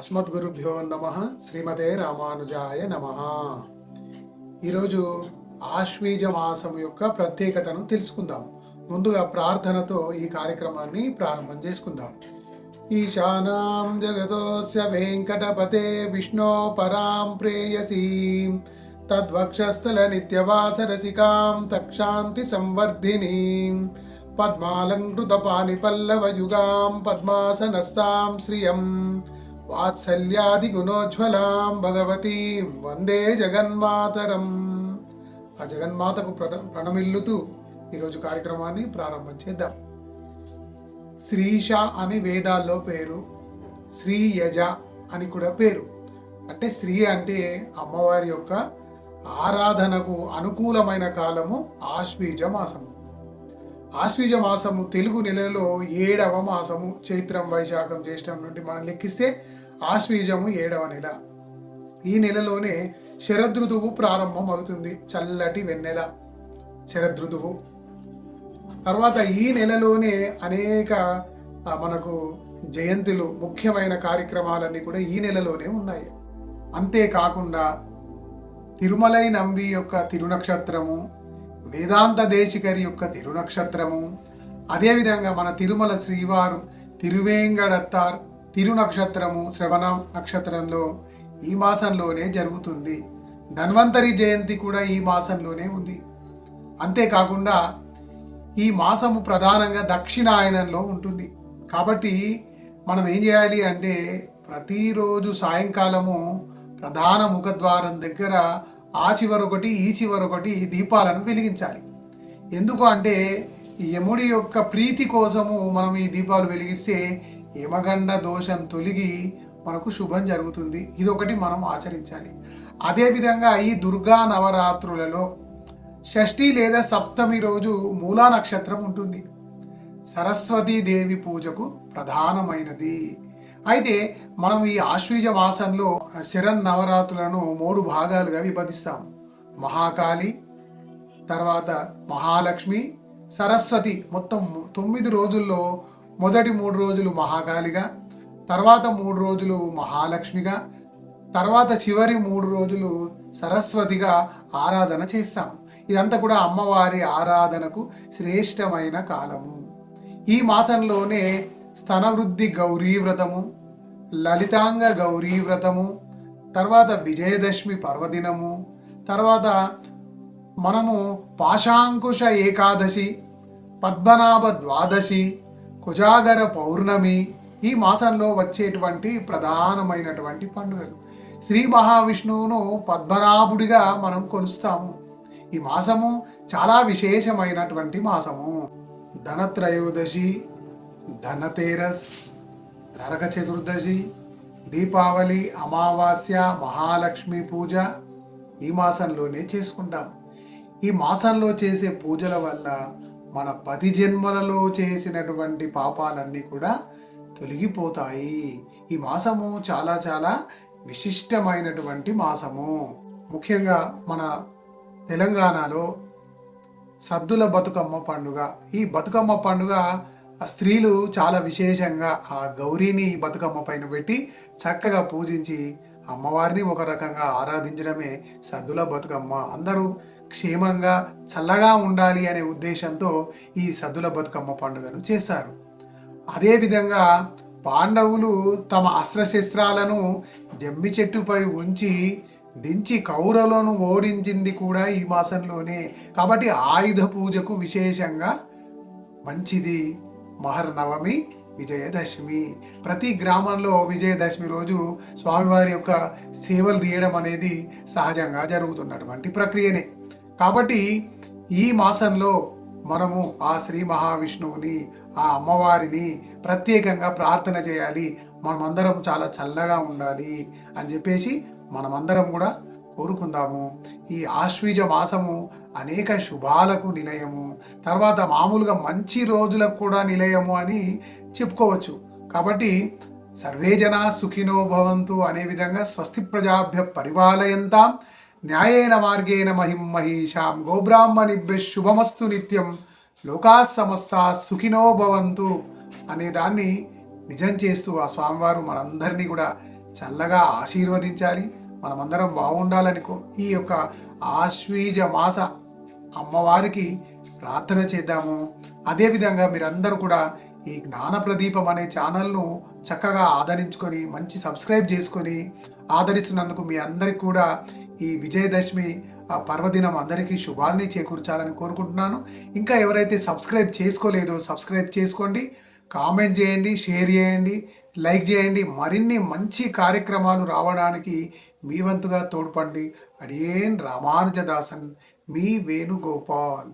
అస్మద్గురుభ్యో నమ శ్రీమతే రామానుజాయ నమ. ఈరోజు ఆశ్వీజ మాసం యొక్క ప్రత్యేకతను తెలుసుకుందాం. ముందుగా ప్రార్థనతో ఈ కార్యక్రమాన్ని ప్రారంభం చేసుకుందాం. ఈశానాం జగదోస్య వెంకటపతే విష్ణో పరాం ప్రేయసీం తద్వక్షస్థల నిత్యవాసరసికాం తక్షాంతి సంవర్ధినీం పద్మాలంకృత పాణిపల్లవయుగాం పద్మాసనస్తాం శ్రియం వాత్సల్యాది గుణోజ్వలాం భగవతీం వందే జగన్మాతరం. ఆ జగన్మాతకు ప్ర ప్రణమిల్లుతూ ఈరోజు కార్యక్రమాన్ని ప్రారంభం చేద్దాం. శ్రీష అని వేదాల్లో పేరు శ్రీ యజ అని కూడా పేరు. అంటే శ్రీ అంటే అమ్మవారి యొక్క ఆరాధనకు అనుకూలమైన కాలము ఆశ్వీజ మాసము. ఆశ్వీజ మాసము తెలుగు నెలలో ఏడవ మాసము చైత్రం వైశాఖం జ్యేష్టం నుండి మనం లెక్కిస్తే ఆశ్వీజము ఏడవ నెల. ఈ నెలలోనే శరదృతువు ప్రారంభం అవుతుంది చల్లటి వెన్నెల. శరదృతువు. తర్వాత ఈ నెలలోనే అనేక మనకు జయంతులు ముఖ్యమైన కార్యక్రమాలన్నీ కూడా ఈ నెలలోనే ఉన్నాయి. అంతేకాకుండా తిరుమలై నంబి యొక్క తిరునక్షత్రము వేదాంత దేశికరి యొక్క తిరునక్షత్రము అదేవిధంగా మన తిరుమల శ్రీవారు తిరువేంగడత్తార్ తిరు నక్షత్రము శ్రవణ నక్షత్రంలో ఈ మాసంలోనే జరుగుతుంది. ధన్వంతరి జయంతి కూడా ఈ మాసంలోనే ఉంది. అంతేకాకుండా ఈ మాసము ప్రధానంగా దక్షిణాయనంలో ఉంటుంది. కాబట్టి మనం ఏం చేయాలి అంటే ప్రతిరోజు సాయంకాలము ప్రధాన ముఖద్వారం దగ్గర ఆ చివరొకటి ఈ చివరొకటి దీపాలను వెలిగించాలి. ఎందుకు అంటే ఈ యముడి యొక్క ప్రీతి కోసము మనం ఈ దీపాలు వెలిగిస్తే యమగండ దోషం తొలగి మనకు శుభం జరుగుతుంది. ఇదొకటి మనం ఆచరించాలి. అదేవిధంగా ఈ దుర్గా నవరాత్రులలో షష్ఠి లేదా సప్తమి రోజు మూలా నక్షత్రం ఉంటుంది. సరస్వతీ దేవి పూజకు ప్రధానమైనది. అయితే మనం ఈ ఆశ్వీజ మాసంలో శరణ్ నవరాత్రులను మూడు భాగాలుగా విభజిస్తాం మహాకాళి తర్వాత మహాలక్ష్మి సరస్వతి. మొత్తం తొమ్మిది రోజుల్లో మొదటి మూడు రోజులు మహాకాళిగా తర్వాత మూడు రోజులు మహాలక్ష్మిగా తర్వాత చివరి మూడు రోజులు సరస్వతిగా ఆరాధన చేస్తాం ఇదంతా కూడా అమ్మవారి ఆరాధనకు శ్రేష్టమైన కాలము. ఈ మాసంలోనే స్తనవృద్ధి గౌరీ వ్రతము లలితాంగ గౌరీ వ్రతము తర్వాత విజయదశమి పర్వదినము తర్వాత మనము పాశాంకుశ ఏకాదశి పద్మనాభ ద్వాదశి కుజాగర పౌర్ణమి ఈ మాసంలో వచ్చేటువంటి ప్రధానమైనటువంటి పండుగలు. శ్రీ మహావిష్ణువును పద్మనాభుడిగా మనం కొలుస్తాము. ఈ మాసము చాలా విశేషమైనటువంటి మాసము. ధనత్రయోదశి ధనతేరస్ నరక చతుర్దశి దీపావళి అమావాస్య మహాలక్ష్మి పూజ ఈ మాసంలోనే చేసుకుంటాం. ఈ మాసంలో చేసే పూజల వల్ల మన పది జన్మలలో చేసినటువంటి పాపాలన్నీ కూడా తొలగిపోతాయి. ఈ మాసము చాలా చాలా విశిష్టమైనటువంటి మాసము. ముఖ్యంగా మన తెలంగాణలో సద్దుల బతుకమ్మ పండుగ. ఈ బతుకమ్మ పండుగ ఆ స్త్రీలు చాలా విశేషంగా ఆ గౌరీని ఈ బతుకమ్మ పైన పెట్టి చక్కగా పూజించి అమ్మవారిని ఒక రకంగా ఆరాధించడమే సద్దుల బతుకమ్మ. అందరూ క్షేమంగా చల్లగా ఉండాలి అనే ఉద్దేశంతో ఈ సద్దుల బతుకమ్మ పండుగను చేశారు. అదేవిధంగా పాండవులు తమ అస్త్రశస్త్రాలను జమ్మి చెట్టుపై ఉంచి దించి కౌరవులను ఓడించింది కూడా ఈ మాసంలోనే. కాబట్టి ఆయుధ పూజకు విశేషంగా మంచిది. మహర్నవమి విజయదశమి. ప్రతి గ్రామంలో విజయదశమి రోజు స్వామివారి యొక్క సేవలు తీయడం అనేది సహజంగా జరుగుతున్నటువంటి ప్రక్రియనే. కాబట్టి ఈ మాసంలో మనము ఆ శ్రీ మహావిష్ణువుని ఆ అమ్మవారిని ప్రత్యేకంగా ప్రార్థన చేయాలి. మనమందరం చాలా చల్లగా ఉండాలి అని చెప్పేసి మనమందరం కూడా కోరుకుందాము. ఈ ఆశ్వీజ మాసము అనేక శుభాలకు నిలయము. తర్వాత మామూలుగా మంచి రోజులకు కూడా నిలయము అని చెప్పుకోవచ్చు. కాబట్టి సర్వే జనా సుఖినో భవంతు అనే విధంగా స్వస్తి ప్రజాభ్య పరిపాలయంతా. న్యాయేన మార్గేణ మహిం మహిషాం గోబ్రాహ్మణిభ్య శుభమస్తు నిత్యం. లోకా సమస్త సుఖినో భవంతు అనే దాన్ని నిజం చేస్తూ ఆ స్వామివారు మనందరినీ కూడా చల్లగా ఆశీర్వదించాలి. మనమందరం బాగుండాలని ఈ యొక్క ఆశ్వీజ మాస అమ్మవారికి ప్రార్థన చేద్దాము. అదేవిధంగా మీరందరూ కూడా ఈ జ్ఞాన ప్రదీపం అనే ఛానల్ను చక్కగా ఆదరించుకొని మంచి సబ్స్క్రైబ్ చేసుకొని ఆదరిస్తున్నందుకు మీ అందరికి కూడా ఈ విజయదశమి ఆ పర్వదినం అందరికీ శుభాల్ని చేకూర్చాలని కోరుకుంటున్నాను. ఇంకా ఎవరైతే సబ్స్క్రైబ్ చేసుకోలేదో సబ్స్క్రైబ్ చేసుకోండి. కామెంట్ చేయండి షేర్ చేయండి లైక్ చేయండి. మరిన్ని మంచి కార్యక్రమాలు రావడానికి మీ వంతుగా తోడ్పండి. అడియేన్ రామానుజదాసన్ మీ వేణుగోపాల్.